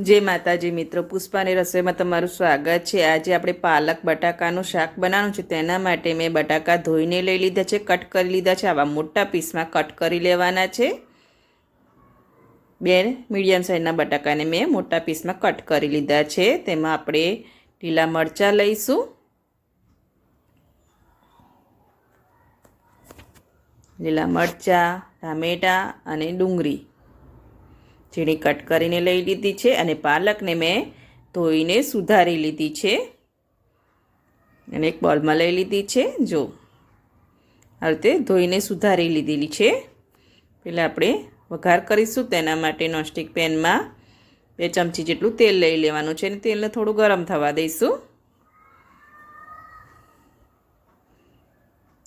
જય માતાજી મિત્રો, પુષ્પાની રસોઈમાં તમારું સ્વાગત છે. આજે આપણે પાલક બટાકાનું શાક બનાવવાનું છે. તેના માટે મેં બટાકા ધોઈને લઈ લીધા છે, કટ કરી લીધા છે. આવા મોટા પીસમાં કટ કરી લેવાના છે. બે મીડિયમ સાઇઝના બટાકાને મેં મોટા પીસમાં કટ કરી લીધા છે. તેમાં આપણે લીલા મરચાં લઈશું. લીલા મરચાં, ટામેટાં અને ડુંગળી. ઝીણી કટ કરીને લઈ લીધી છે અને પાલકને મેં ધોઈને સુધારી લીધી છે. અને એક બોલમાં લઈ લીધી છે. જો, આ રીતે ધોઈને સુધારી લીધેલી છે. પહેલાં આપણે વઘાર કરીશું તેના માટે નોનસ્ટિક પેનમાં બે ચમચી જેટલું તેલ લઈ લેવાનું છે અને તેલને થોડું ગરમ થવા દઈશું.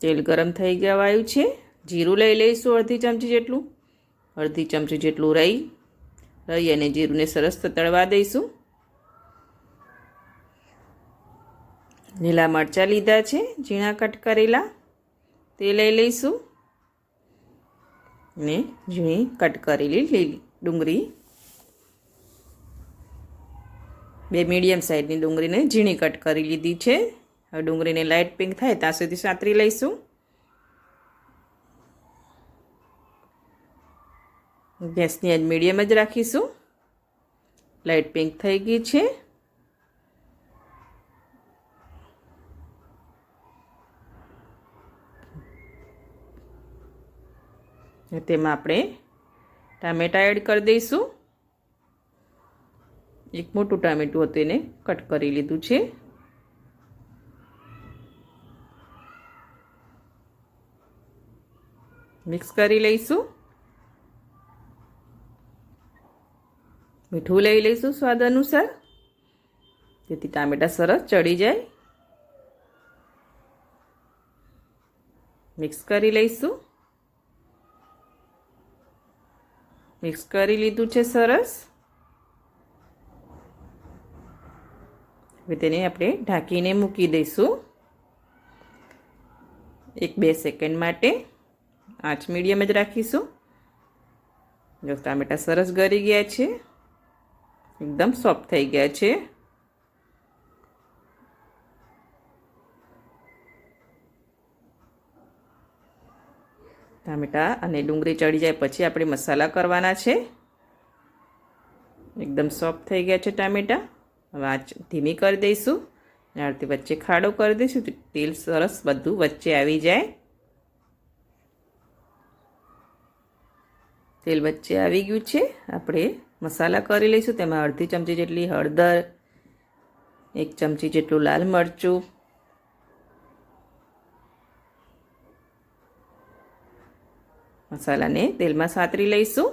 તેલ ગરમ થઈ ગયા આવ્યું છે. જીરું લઈ લઈશું અડધી ચમચી જેટલું. અડધી ચમચી જેટલું રહી રહી અને જીરુંને સરસ તળવા દઈશું. લીલા મરચાં લીધા છે, ઝીણા કટ કરેલા. તે લઈ લઈશું. ને ઝીણી કટ કરેલી લીલી ડુંગળી. બે મીડિયમ સાઇઝની ડુંગળીને ઝીણી કટ કરી લીધી છે. હવે ડુંગળીને લાઇટ પિંક થાય ત્યાં સુધી સાતરી લઈશું. ગેસની આજ મીડિયમ જ રાખીશું. લાઇટ પિંક થઈ ગઈ છે. તેમાં આપણે ટામેટાં એડ કરી દઈશું. એક મોટું ટામેટું હતું એને કટ કરી લીધું છે. મિક્સ કરી લઈશું. મીઠું લઈ લઈશું સ્વાદ અનુસાર. જેથી ટામેટાં સરસ ચડી જાય. મિક્સ કરી લઈશું. મિક્સ કરી લીધું છે સરસ. હવે તેને આપણે ઢાંકીને મૂકી દઈશું. એક બે સેકન્ડ માટે આંચ મીડિયમ જ રાખીશું. જો ટામેટા સરસ ગળી ગયા છે. એકદમ સોફ્ટ થઈ ગયા છે. ટામેટા અને ડુંગળી ચડી જાય પછી આપણે મસાલા કરવાના છે. એકદમ સોફ્ટ થઈ ગયા છે ટામેટા. હવે આ ધીમી કરી દઈશું. આરતી વચ્ચે ખાડો કરી દઈશું તેલ સરસ બધું વચ્ચે આવી જાય. તેલ વચ્ચે આવી ગયું છે. આપણે મસાલા કરી લઈશું. તેમાં અડધી ચમચી જેટલી હળદર, એક ચમચી જેટલું લાલ મરચું, મસાલાને તેલમાં સાતરી લઈશું.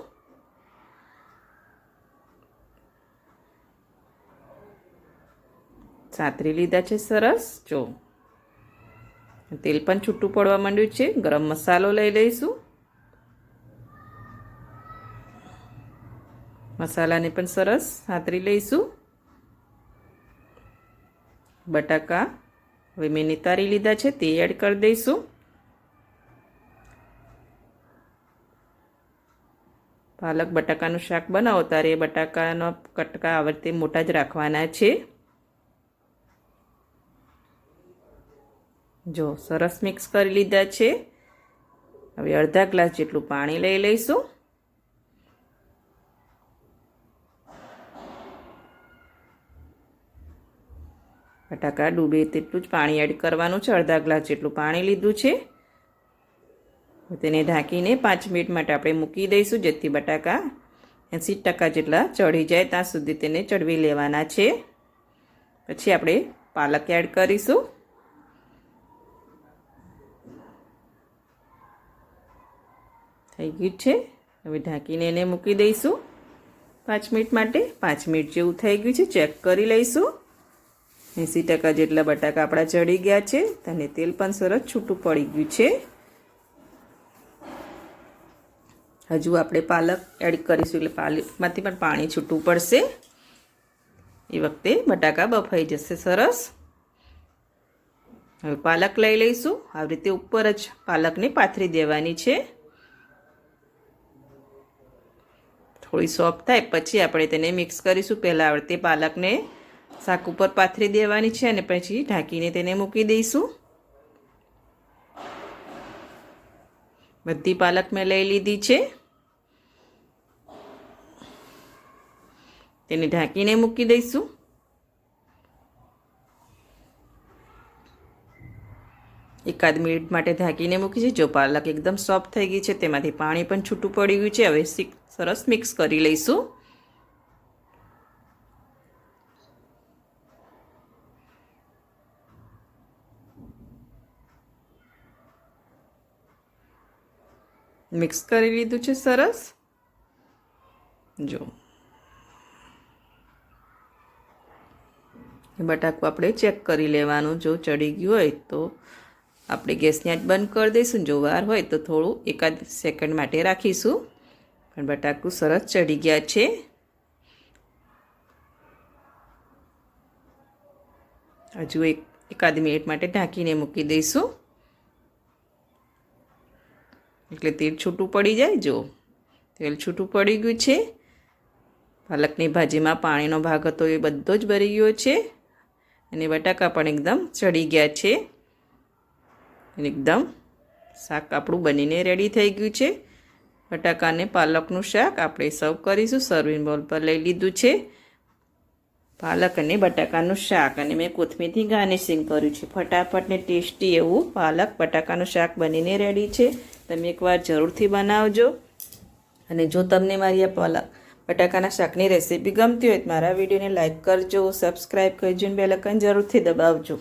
સાતરી લીધા છે સરસ. જો તેલ પણ છૂટું પડવા માંડ્યું છે, ગરમ મસાલો લઈ લઈશું. મસાલાને પણ સરસ સાતરી લઈશું. બટાકા હવે મેં નિતારી લીધા છે, તે એડ કરી દઈશું. પાલક બટાકાનું શાક બનાવો ત્યારે બટાકાનો કટકા આવડતે મોટા જ રાખવાના છે. જો, સરસ મિક્સ કરી લીધા છે. હવે અડધા ગ્લાસ જેટલું પાણી લઈ લઈશું. બટાકા ડૂબે તેટલું જ પાણી એડ કરવાનું છે, અડધા ગ્લાસ જેટલું પાણી લીધું છે. તેને ઢાંકીને પાંચ મિનિટ માટે આપણે મૂકી દઈશું જેથી બટાકા એંસી ટકા જેટલા ચઢી જાય, ત્યાં સુધી તેને ચડવી લેવાના છે. પછી આપણે પાલક એડ કરીશું. થઈ ગયું છે. હવે ઢાંકીને એને મૂકી દઈશું. પાંચ મિનિટ માટે, પાંચ મિનિટ જેવું થઈ ગયું છે, ચેક કરી લઈશું. એંસી ટકા જેટલા બટાકા આપણા ચડી ગયા છે અને તેલ પણ સરસ છૂટું પડી ગયું છે. હજુ આપણે પાલક એડ કરીશું એટલે પાલકમાંથી પણ પાણી છૂટું પડશે. એ વખતે બટાકા બફાઈ જશે સરસ. હવે પાલક લઈ લઈશું. આવી રીતે ઉપર જ પાલકને પાથરી દેવાની છે. થોડી સોફ્ટ થાય પછી આપણે તેને મિક્સ કરીશું. પહેલાં આવડતે પાલકને શાક ઉપર પાથરી દેવાની છે અને પછી ઢાંકીને તેને મૂકી દઈશું. બધી પાલક મેં લઈ લીધી છે. તેને ઢાંકીને મૂકી દઈશું. એકાદ મિનિટ માટે ઢાંકીને મૂકી છે. જો પાલક એકદમ સોફ્ટ થઈ ગઈ છે, તેમાંથી પાણી પણ છૂટું પડી ગયું છે, હવે સરસ મિક્સ કરી લઈશું. મિક્સ કરી લીધું છે સરસ. જો. બટાકું આપણે ચેક કરી લેવાનું. જો ચડી ગયું હોય તો આપણે ગેસને જ બંધ કરી દઈશું. જો વાર હોય તો થોડું એકાદ સેકન્ડ માટે રાખીશું. પણ બટાકું સરસ ચડી ગયા છે. હજુ એક એકાદ મિનિટ માટે ઢાંકીને મૂકી દઈશું. એટલે તેલ છૂટું પડી જાય, જો. તેલ છૂટું પડી ગયું છે. પાલકની ભાજીમાં પાણીનો ભાગ હતો એ બધો જ ભરી ગયો છે. અને બટાકા પણ એકદમ ચડી ગયા છે. એકદમ શાક આપણું બનીને રેડી થઈ ગયું છે. બટાકા અને પાલકનું શાક આપણે સર્વ કરીશું. સર્વિંગ બોલ પર લઈ લીધું છે. પાલક અને બટાકાનું શાક. અને મેં કોથમીરથી ગાર્નિશિંગ કર્યું છે. ફટાફટ ને ટેસ્ટી એવું પાલક, બટાકાનું શાક બનીને રેડી છે. તમે એકવાર જરૂરથી બનાવજો. અને જો તમને મારી આ પલા, બટાકાના શાકની રેસીપી ગમતી હોય તો મારા વિડીયોને લાઇક કરજો સબસ્ક્રાઈબ કરજો અને બેલકન જરૂરથી દબાવજો.